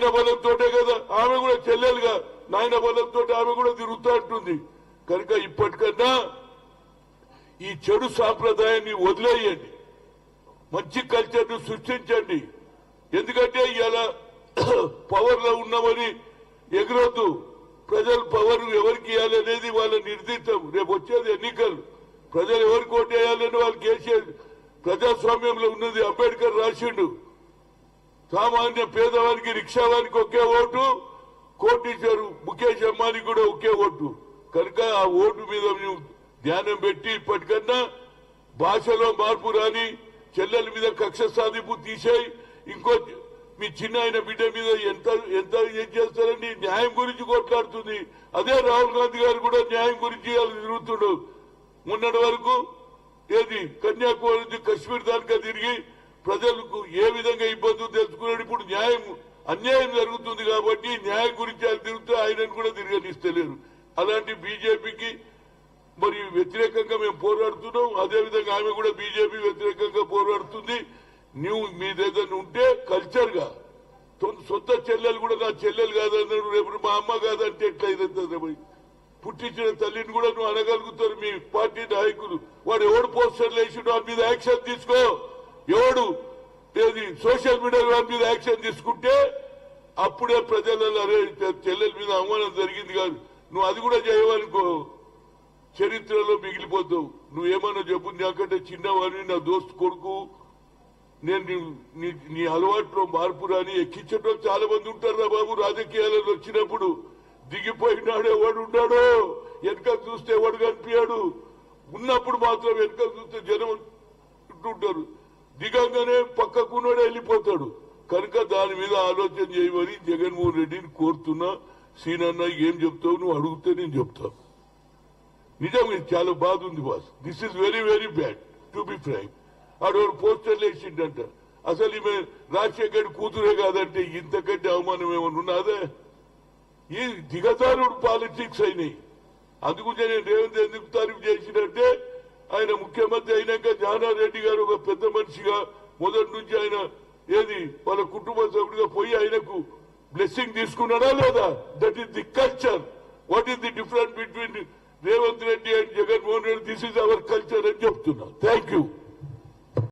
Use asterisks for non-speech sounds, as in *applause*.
నాయన బలంతోటే కదా ఆమె కూడా చెల్లెలుగా నాయన బలంతో ఆమె కూడా తిరుగుతూ ఉంటుంది కనుక ఇప్పటికన్నా ఈ చెడు సాంప్రదాయాన్ని వదిలేయండి. మంచి కల్చర్ను సృష్టించండి. ఎందుకంటే ఇలా *coughs* పవర్లో ఉన్నామని ఎగరొద్దు. ప్రజలు పవర్ ఎవరికి ఇవ్వాలి అనేది వాళ్ళ నిర్దిష్టం. రేపు వచ్చేది ఎన్నికలు. ప్రజలు ఎవరికి ఓటేయాలని వేయాలని కేసీఆర్ ప్రజాస్వామ్యంలో ఉన్నది అంబేద్కర్ రాసిండు. సామాన్య పేదవానికి రిక్షావానికి ఒకే ఓటు కోటీశ్వరు ముఖేష్ అంబానీ కూడా ఒకే ఓటు. కనుక ఆ ఓటు మీద మేము ధ్యానం పెట్టి ఇప్పటికన్నా భాషలో మార్పు రాని చెల్లెల మీద కక్ష సాధింపు తీసేయి. ఇంకో మీ చిన్న ఆయన బిడ్డ మీద ఎంత ఎంత ఏం చేస్తారండి న్యాయం గురించి కొట్లాడుతుంది. అదే రాహుల్ గాంధీ గారు కూడా న్యాయం గురించి వాళ్ళు తిరుగుతుండవు మొన్నటి వరకు ఏది కన్యాకుమారి నుంచి కశ్మీర్ దానికా తిరిగి ప్రజలకు ఏ విధంగా ఇబ్బందులు తెలుసుకున్నాడు. ఇప్పుడు న్యాయం అన్యాయం జరుగుతుంది కాబట్టి న్యాయం గురించి ఆయన తిరుగుతూ ఆయనను కూడా తిరగనిస్తలేరు అలాంటి బీజేపీకి మరి వ్యతిరేకంగా మేము పోరాడుతున్నాం. అదేవిధంగా ఆమె కూడా బీజేపీ వ్యతిరేకంగా పోరాడుతుంది. నువ్వు మీదేదైనా ఉంటే కల్చర్గా సొంత చెల్లెలు కూడా నా చెల్లెలు కాదన్నాడు రేపు మా అమ్మ కాదంటే ఎట్లా ఇదంతా పుట్టించిన తల్లిని కూడా నువ్వు అనగలుగుతారు మీ పార్టీ నాయకులు. వాడు ఎవడు పోస్టర్లు వేసిండు మీద యాక్షన్ తీసుకో. ఎవడు ఏది సోషల్ మీడియా మీద యాక్షన్ తీసుకుంటే అప్పుడే ప్రజలలో అరే చెల్లెల మీద అవమానం జరిగింది కాదు. నువ్వు అది కూడా చేయవనుకో చరిత్రలో మిగిలిపోతావు. నువ్వేమన్నా చెప్పు నాకంటే చిన్నవాడిని నా దోస్తు కొడుకు. నేను నీ- నీ నీ అలవాట్లో మార్పు రాని ఎక్కించడం చాలా మంది ఉంటారు రా బాబు. రాజకీయాలలో వచ్చినప్పుడు దిగిపోయినాడు ఎవడు ఉన్నాడో వెనక చూస్తే ఎవడు కనిపించాడు. ఉన్నప్పుడు మాత్రం వెనక చూస్తే జనం ఉంటుంటారు దిగంగానే పక్కకున్నాడే వెళ్ళిపోతాడు. కనుక దాని మీద ఆలోచన చేయమని జగన్మోహన్ రెడ్డిని కోరుతున్నా సీనన్న ఏం చెప్తావు నువ్వు అడిగితే నేను చెప్తాను నిజం ఇది చాలా బాధ ఉంది boss. This is very very bad to be frank ఆడవాడు పోస్టర్లు వేసిండంట. అసలు ఈమె రాజశేఖర్ కూతురే కాదంటే ఇంతకంటే అవమానం ఏమైనా ఉన్నదే? ఈ దిగజారుడు పాలిటిక్స్ అయినాయి. అందుకుంటే నేను రేవంత్ ఎందుకు తారీఫ్ చేసినట్టే ఆయన ముఖ్యమంత్రి అయినాక జానారెడ్డి గారు ఒక పెద్ద మనిషిగా మొదటి నుంచి ఆయన ఏది? వాళ్ళ కుటుంబ సభ్యుడిగా పోయి ఆయనకు బ్లెస్సింగ్ తీసుకున్నాడా లేదా? That is the culture what is the difference between Revanth Reddy and Jaganmohan Reddy this is our culture అని చెప్తున్నా. Thank you